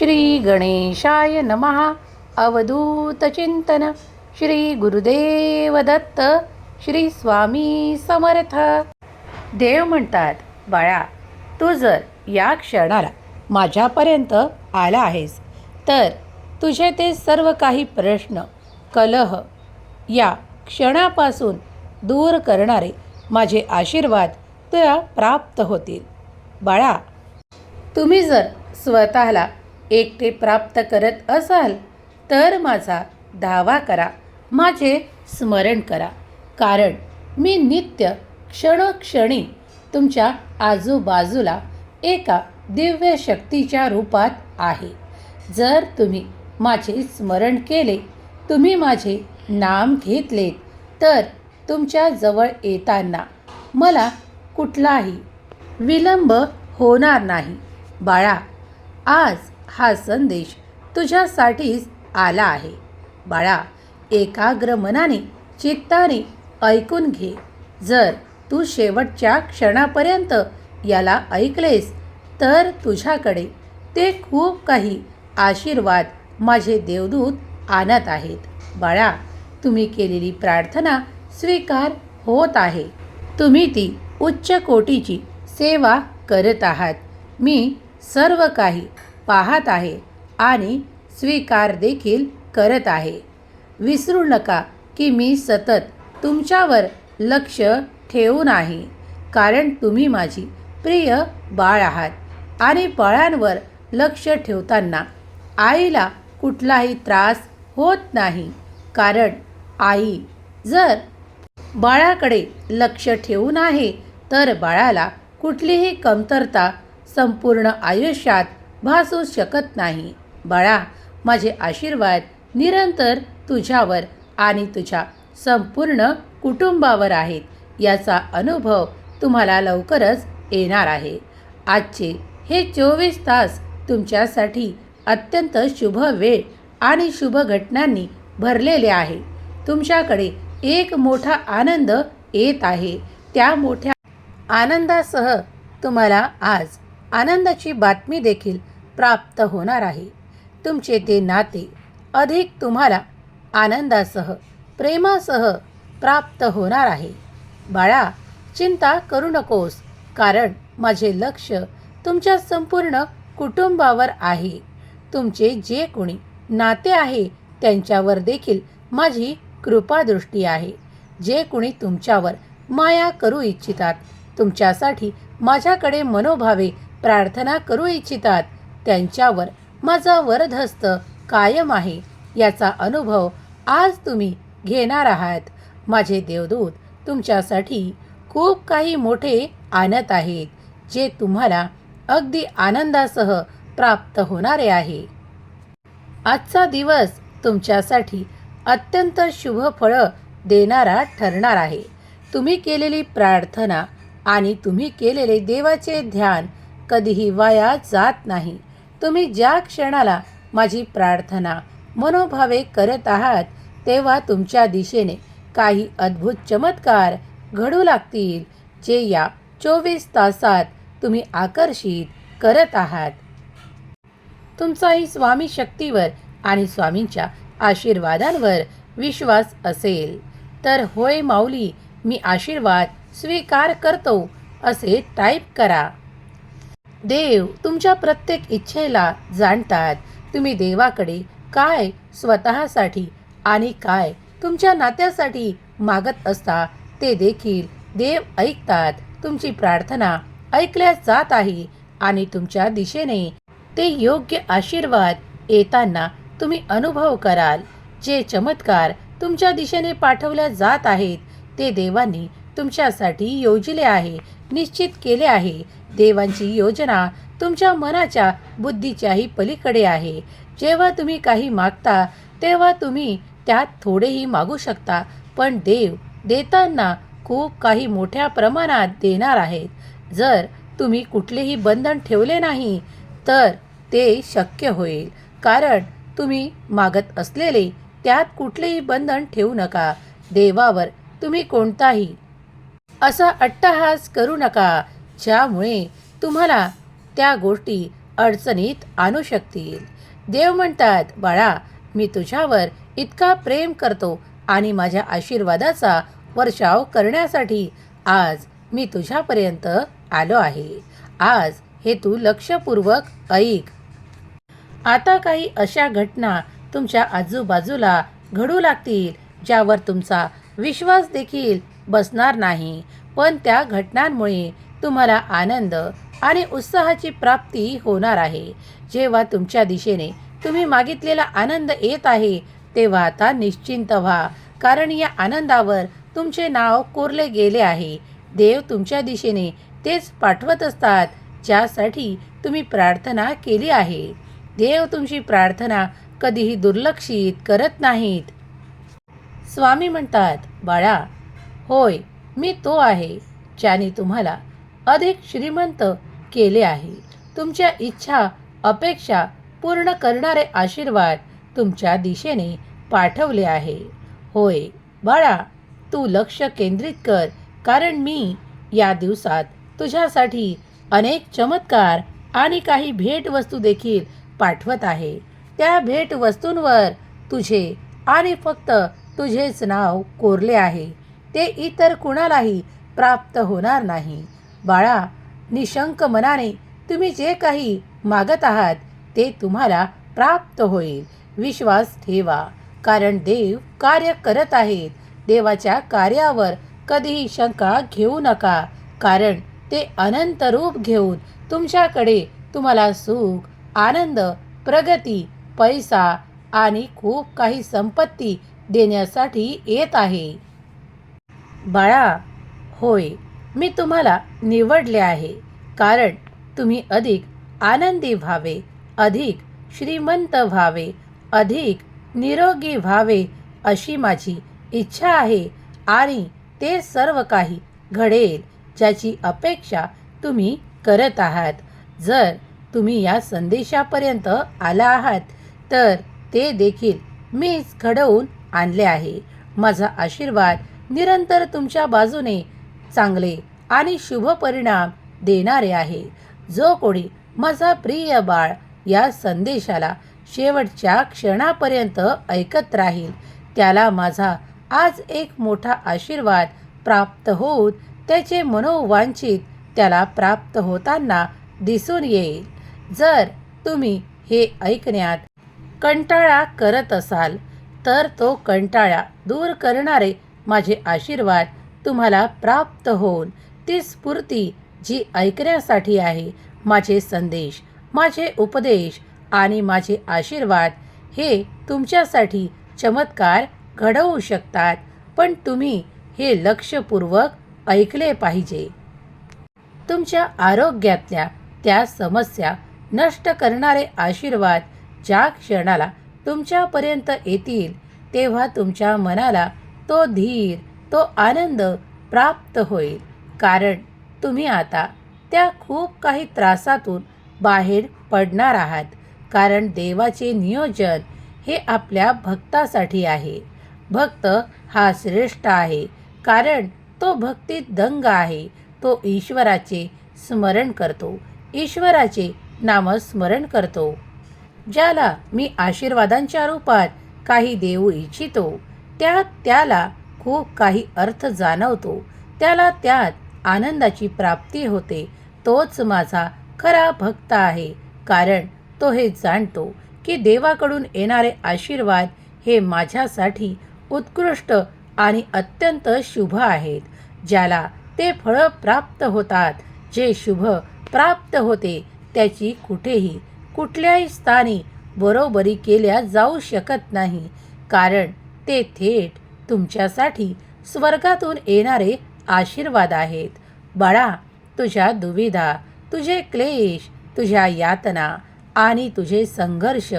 श्री गणेशाय नमः. अवधूतचिंतन श्री गुरुदेव दत्त. श्री स्वामी समर्थ. देव म्हणतात बाळा तू जर या क्षणाला माझ्यापर्यंत आला आहेस तर तुझे ते सर्व काही प्रश्न कलह या क्षणापासून दूर करणारे माझे आशीर्वाद तुला प्राप्त होतील. बाळा तुम्ही जर स्वतःला एकटे प्राप्त करत असाल तर माझा दावा करा माझे स्मरण करा. कारण मी नित्य क्षणक्षणी तुमच्या आजूबाजूला एका दिव्य शक्तीच्या रूपात आहे. जर तुम्ही माझे स्मरण केले तुम्ही माझे नाम घेतले तर तुमच्या जवळ येताना मला कुठलाही विलंब होणार नाही. बाळा आज हा संदेश तुझ्यासाठीच आला आहे. बाळा एकाग्र मनाने चित्ताने ऐकून घे. जर तू शेवटच्या क्षणापर्यंत याला ऐकलेस तर तुझ्याकडे ते खूप काही आशीर्वाद माझे देवदूत आणत आहेत. बाळा तुम्ही केलेली प्रार्थना स्वीकार होत आहे. तुम्ही ती उच्च कोटीची सेवा करत आहात. मी सर्व काही पाहत आहे आणि स्वीकार देखील करत आहे. विसरू नका की मी सतत तुमच्यावर लक्ष ठेवून आहे कारण तुम्ही माझी प्रिय बाळ आहात आणि बाळांवर लक्ष ठेवताना आईला कुठलाही त्रास होत नाही कारण आई जर बाळाकडे लक्ष ठेवून आहे तर बाळाला कुठलीही कमतरता संपूर्ण आयुष्यात भासू शकत नाही. बाळा माझे आशीर्वाद निरंतर तुझ्यावर आणि तुझ्या संपूर्ण कुटुंबावर आहेत. याचा अनुभव तुम्हाला लवकरच येणार आहे. आजचे हे चोवीस तास तुमच्यासाठी अत्यंत शुभ वेळ आणि शुभ घटनांनी भरलेले आहे. तुमच्याकडे एक मोठा आनंद येत आहे. त्या मोठ्या आनंदासह तुम्हाला आज आनंदाची बातमी देखील प्राप्त होणार आहे. तुमचे ते नाते अधिक तुम्हाला आनंदासह प्रेमासह प्राप्त होणार आहे. बाळा चिंता करू नकोस कारण माझे लक्ष तुमच्या संपूर्ण कुटुंबावर आहे. तुमचे जे कोणी नाते आहे त्यांच्यावर देखील माझी कृपादृष्टी आहे. जे कोणी तुमच्यावर माया करू इच्छितात तुमच्यासाठी माझ्याकडे मनोभावे प्रार्थना करू इच्छितात त्यांच्यावर माझा वरदहस्त कायम आहे. याचा अनुभव आज तुम्ही घेणार आहात. माझे देवदूत तुमच्यासाठी खूप काही मोठे आणत आहेत जे तुम्हाला अगदी आनंदासह प्राप्त होणारे आहे. आजचा दिवस तुमच्यासाठी अत्यंत शुभ फळं देणारा ठरणार आहे. तुम्ही केलेली प्रार्थना आणि तुम्ही केलेले देवाचे ध्यान कधीही वाया जात नाही. तुम्ही ज्या क्षणाला माझी प्रार्थना मनोभावे करत आहात तेव्हा तुमच्या दिशेने काही अद्भुत चमत्कार घडू लागतील जे या चोवीस तासात तुम्ही आकर्षित करत आहात. तुमचाही स्वामी शक्तीवर आणि स्वामींच्या आशीर्वादांवर विश्वास असेल. तर होय माऊली मी आशीर्वाद स्वीकार करतो असे टाईप करा. देव तुमच्या प्रत्येक इच्छेला जाणतात. तुम्ही देवाकडे काय स्वतःसाठी आणि काय तुमच्या नात्यासाठी मागत असता ते देखील देव ऐकतात. तुमची प्रार्थना ऐकल्या जात आहे आणि तुमच्या दिशेने ते योग्य आशीर्वाद येताना तुम्ही अनुभव कराल. जे चमत्कार तुमच्या दिशेने पाठवल्या जात आहेत ते देवांनी तुमच्यासाठी योजले आहे निश्चित केले आहे. देवांची योजना तुमच्या मनाच्या बुद्धीच्याही पलीकडे आहे. जेव्हा तुम्ही काही मागता तेव्हा तुम्ही त्यात थोडेही मागू शकता. पण देव देताना खूप काही मोठ्या प्रमाणात देणार आहेत. जर तुम्ही कुठलेही बंधन ठेवले नाही तर ते शक्य होईल. कारण तुम्ही मागत असलेले त्यात कुठलेही बंधन ठेवू नका. देवावर तुम्ही कोणताही असा अट्टहास करू नका ज्यामुळे तुम्हाला त्या गोष्टी अडचणीत आणू शकतील. देव म्हणतात बाळा मी तुझ्यावर इतका प्रेम करतो आणि माझ्या आशीर्वादाचा वर्षाव करण्यासाठी आज मी तुझ्यापर्यंत आलो आहे. आज हे तू लक्षपूर्वक ऐक. आता काही अशा घटना तुमच्या आजूबाजूला घडू लागतील ज्यावर तुमचा विश्वास देखील बसणार नाही. पण त्या घटनांमुळे तुम्हाला आनंद आणि उत्साहाची प्राप्ती होणार आहे. जेव्हा तुमच्या दिशेने तुम्ही मागितलेला आनंद येत आहे तेव्हा आता निश्चिंत व्हा. कारण या आनंदावर तुमचे नाव कोरले गेले आहे. देव तुमच्या दिशेने तेच पाठवत असतात ज्यासाठी तुम्ही प्रार्थना केली आहे. देव तुमची प्रार्थना कधीही दुर्लक्षित करत नाहीत. स्वामी म्हणतात बाळा होय मी तो आहे ज्याने तुम्हाला अधिक श्रीमंत केले आहे. तुमच्या इच्छा अपेक्षा पूर्ण करणारे आशीर्वाद तुमच्या दिशेने पाठवले आहे. होय बाळा तू लक्ष केंद्रित कर कारण मी या दिवसात तुझ्यासाठी अनेक चमत्कार आणि काही भेटवस्तू देखील पाठवत आहे. त्या भेटवस्तूंवर तुझे आणि फक्त तुझेच नाव कोरले आहे. ते इतर कुणालाही प्राप्त होणार नाही. बाळा निशंक मनाने तुम्ही जे काही मागत आहात ते तुम्हाला प्राप्त होईल. विश्वास ठेवा. कारण देव कार्य करत आहेत. देवाच्या कार्यावर कधीही शंका घेऊ नका. कारण ते अनंत रूप घेऊन तुमच्याकडे तुम्हाला सुख आनंद प्रगती पैसा आणि खूप काही संपत्ती देण्यासाठी येत आहे. बाळा होय मी तुम्हाला निवडले आहे. कारण तुम्ही अधिक आनंदी व्हावे अधिक श्रीमंत व्हावे अधिक निरोगी व्हावे अशी माझी इच्छा आहे आणि ते सर्व काही घडेल ज्याची अपेक्षा तुम्ही करत आहात. जर तुम्ही या संदेशापर्यंत आला आहात तर ते देखील मीच घडवून आणले आहे. माझा आशीर्वाद निरंतर तुमच्या बाजूने चांगले आणि शुभ परिणाम देणारे आहे. जो कोणी माझा प्रिय बाळ या संदेशाला शेवटच्या क्षणापर्यंत ऐकत राहील त्याला माझा आज एक मोठा आशीर्वाद प्राप्त होऊन त्याचे मनोवांछित त्याला प्राप्त होताना दिसून येईल. जर तुम्ही हे ऐकण्यात कंटाळा करत असाल तर तो कंटाळा दूर करणारे माझे आशीर्वाद तुम्हाला प्राप्त होऊन ती स्फूर्ती जी ऐकण्यासाठी आहे माझे संदेश माझे उपदेश आणि माझे आशीर्वाद हे तुमच्यासाठी चमत्कार घडवू शकतात पण तुम्ही हे लक्षपूर्वक ऐकले पाहिजे. तुमच्या आरोग्यातल्या त्या समस्या नष्ट करणारे आशीर्वाद ज्या क्षणाला तुमच्यापर्यंत येतील तेव्हा तुमच्या मनाला तो धीर तो आनंद प्राप्त होईल. कारण तुम्ही आता त्या खूप काही त्रासातून बाहेर पडणार आहात. कारण देवाचे नियोजन हे आपल्या भक्तासाठी आहे. भक्त हा श्रेष्ठ आहे. कारण तो भक्तीत दंग आहे. तो ईश्वराचे स्मरण करतो. ईश्वराचे नामस्मरण करतो. ज्याला मी आशीर्वादांच्या रूपात काही देऊ इच्छितो त्यात त्याला खूप काही अर्थ जाणवतो. त्याला त्यात आनंदाची प्राप्ती होते. तोच माझा खरा भक्त आहे. कारण तो हे जाणतो की देवाकडून येणारे आशीर्वाद हे माझ्यासाठी उत्कृष्ट आणि अत्यंत शुभ आहेत ज्याला ते फळं प्राप्त होतात. जे शुभ प्राप्त होते त्याची कुठेही कुठल्याही स्थानी बरोबरी केल्या जाऊ शकत नाही. कारण ते थेट तुमच्यासाठी स्वर्गातून येणारे आशीर्वाद आहेत. बाळा तुझ्या दुविधा तुझे क्लेश तुझ्या यातना आणि तुझे संघर्ष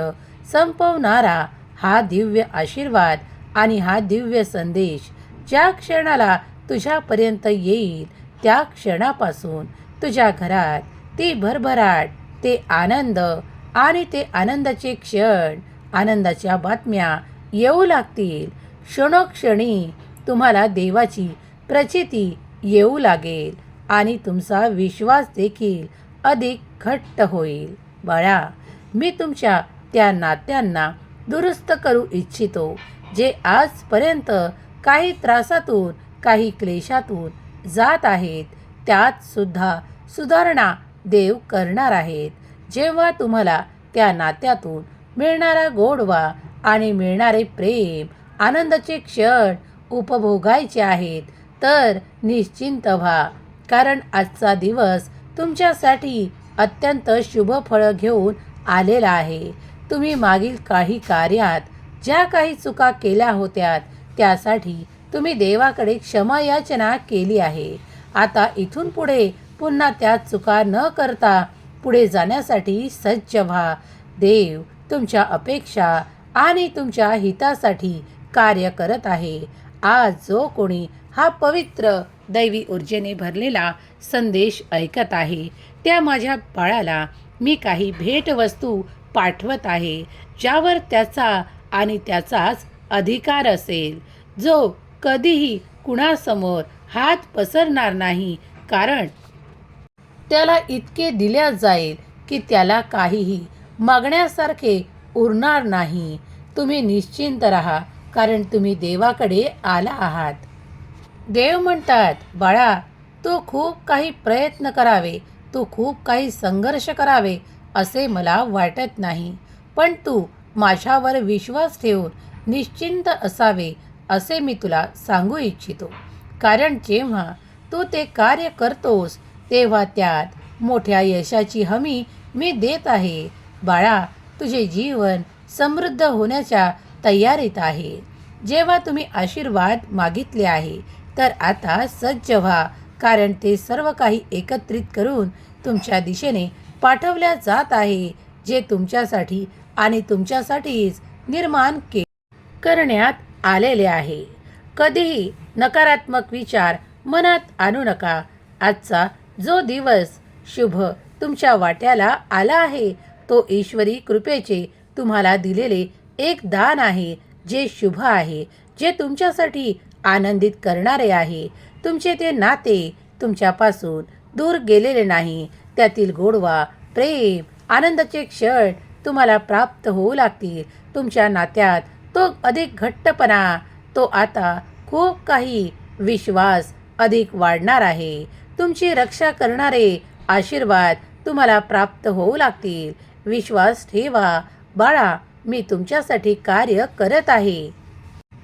संपवणारा हा दिव्य आशीर्वाद आणि हा दिव्य संदेश ज्या क्षणाला तुझ्यापर्यंत येईल त्या क्षणापासून तुझ्या घरात ती भरभराट ते आनंद आणि ते आनंदाचे क्षण आनंदाच्या बातम्या येऊ लागतील. क्षणोक्षणी तुम्हाला देवाची प्रचिती येऊ लागेल आणि तुमचा विश्वास देखील अधिक घट्ट होईल. बाळा मी तुमच्या त्या नात्यांना दुरुस्त करू इच्छितो जे आजपर्यंत काही त्रासातून काही क्लेशातून जात आहेत त्यात सुद्धा सुधारणा देव करणार आहेत. जेव्हा तुम्हाला त्या नात्यातून मिळणारा गोडवा आणि मिळणारे प्रेम आनंदाचे क्षण उपभोगायचे आहेत. तर निश्चिंत व्हा कारण आजचा दिवस तुमच्यासाठी अत्यंत शुभ फळं घेऊन आलेला आहे. तुम्ही मागील काही कार्यात ज्या काही चुका केल्या होत्या त्यासाठी तुम्ही देवाकडे क्षमा याचना केली आहे. आता इथून पुढे पुन्हा त्या चुका न करता पुढे जाण्यासाठी सज्ज व्हा. देव तुमच्या अपेक्षा आणि तुमच्या हितासाठी कार्य करत आहे. आज जो कोणी हा पवित्र दैवी ऊर्जेने भरलेला संदेश ऐकत आहे त्या माझ्या बाळाला मी काही भेटवस्तू पाठवत आहे ज्यावर त्याचा आणि त्याचाच अधिकार असेल. जो कधीही कुणासमोर हात पसरणार नाही कारण त्याला इतके दिल्या जाईल की त्याला काहीही मागण्यासारखे उरणार नाही. तुम्ही निश्चिंत राहा कारण तुम्ही देवाकडे आला आहात. देव म्हणतात बाळा तू खूप काही प्रयत्न करावे तू खूप काही संघर्ष करावे असे मला वाटत नाही. पण तू माझ्यावर विश्वास ठेवून निश्चिंत असावे असे मी तुला सांगू इच्छितो. कारण जेव्हा तू ते कार्य करतोस तेव्हा त्यात मोठ्या यशाची हमी मी देत आहे. बाळा तुझे जीवन समृद्ध होण्याच्या तयारीत आहे. जेव्हा तुम्ही आशीर्वाद मागितले आहे तर आता सज्ज व्हा कारण ते सर्व काही एकत्रित करून तुमच्या दिशेने पाठवल्या जात आहे जे तुमच्यासाठी आणि तुमच्यासाठीच निर्माण के करण्यात आलेले आहे. कधीही नकारात्मक विचार मनात आणू नका. आजचा जो दिवस शुभ तुमच्या वाट्याला आला आहे तो ईश्वरी कृपेचे तुम्हाला दिलेले एक दान आहे जे शुभ आहे जे तुमच्यासाठी आनंदित करणारे आहे. तुमचे ते नाते तुमच्यापासून दूर गेलेले नाही. त्यातील गोडवा प्रेम आनंदाचे क्षण तुम्हाला प्राप्त होऊ लागतील. तुमच्या नात्यात तो अधिक घट्टपणा तो आता खूप काही विश्वास अधिक वाढणार आहे. तुमची रक्षा करणारे आशीर्वाद तुम्हाला प्राप्त होऊ लागतील. विश्वास ठेवा. बाळा मी तुमच्यासाठी कार्य करत आहे.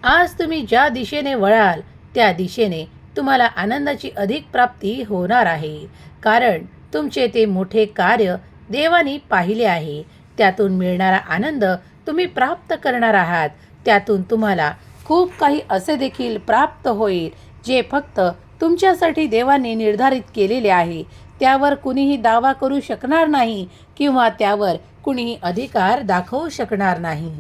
आज तुम्ही ज्या दिशेने वळाल त्या दिशेने तुम्हाला आनंदाची अधिक प्राप्ती होणार आहे. कारण तुमचे ते मोठे कार्य देवानी पाहिले आहे. त्यातून मिळणारा आनंद तुम्ही प्राप्त करणार आहात. त्यातून तुम्हाला खूप काही असे देखील प्राप्त होईल जे फक्त तुमच्यासाठी देवाने निर्धारित केलेले आहे. त्यावर कुणीही दावा करू शकणार नाही किंवा त्यावर कुणीही अधिकार दाखवू शकणार नाही.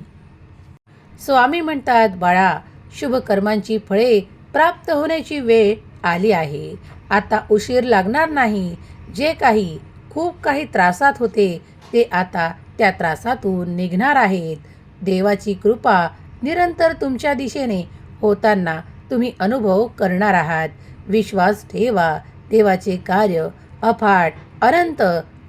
स्वामी म्हणतात बाळा शुभकर्मांची फळे प्राप्त होण्याची वेळ आली आहे. आता उशीर लागणार नाही. जे काही खूप काही त्रासात होते ते आता त्या त्रासातून निघणार आहेत. देवाची कृपा निरंतर तुमच्या दिशेने होताना तुम्ही अनुभव करणार आहात. विश्वास ठेवा. देवाचे कार्य अफाट अनंत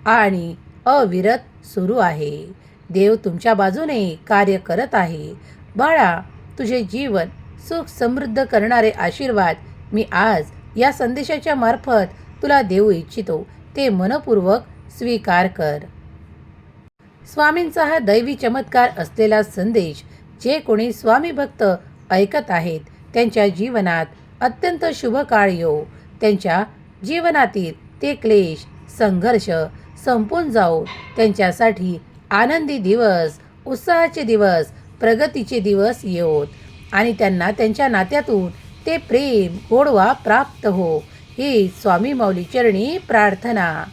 आणि अविरत सुरू आहे. देव तुमच्या बाजूने कार्य करत आहे. बाळा तुझे जीवन सुख समृद्ध करणारे आशीर्वाद मी आज या संदेशाच्या मार्फत तुला देऊ इच्छितो. ते मनपूर्वक स्वीकार कर. स्वामींचा हा दैवी चमत्कार असलेला संदेश जे कोणी स्वामी भक्त ऐकत आहेत त्यांच्या जीवनात अत्यंत शुभ काळ येऊ त्यांच्या जीवनातील ते क्लेश संघर्ष संपून जाऊन त्यांच्यासाठी आनंदी दिवस उत्साहाचे दिवस प्रगतीचे दिवस येत आणि त्यांना त्यांच्या नात्यातून ते प्रेम गोडवा प्राप्त हो. ही स्वामी माऊली चरणी प्रार्थना.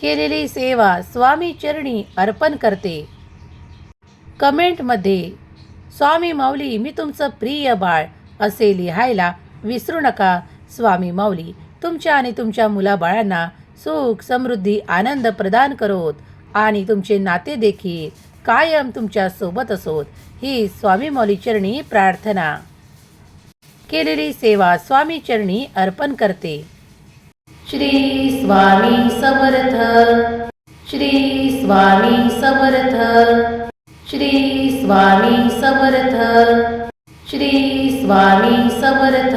केलेली सेवा स्वामी चरणी अर्पण करते. कमेंटमध्ये स्वामी माऊली मी तुमचं प्रिय बाळ असे लिहायला विसरू नका स्वामी माऊली. तुमच्या आणि तुमच्या मुलाबाळांना सुख समृद्धी आनंद प्रदान करोत. आणि तुमचे नाते देखील कायम तुमच्यासोबत असोत. ही स्वामी मौली चरणी प्रार्थना. केलेली सेवा स्वामी चरणी अर्पण करते. श्री स्वामी समर्थ. श्री स्वामी समर्थ. श्री स्वामी समर्थ. श्री स्वामी समर्थ.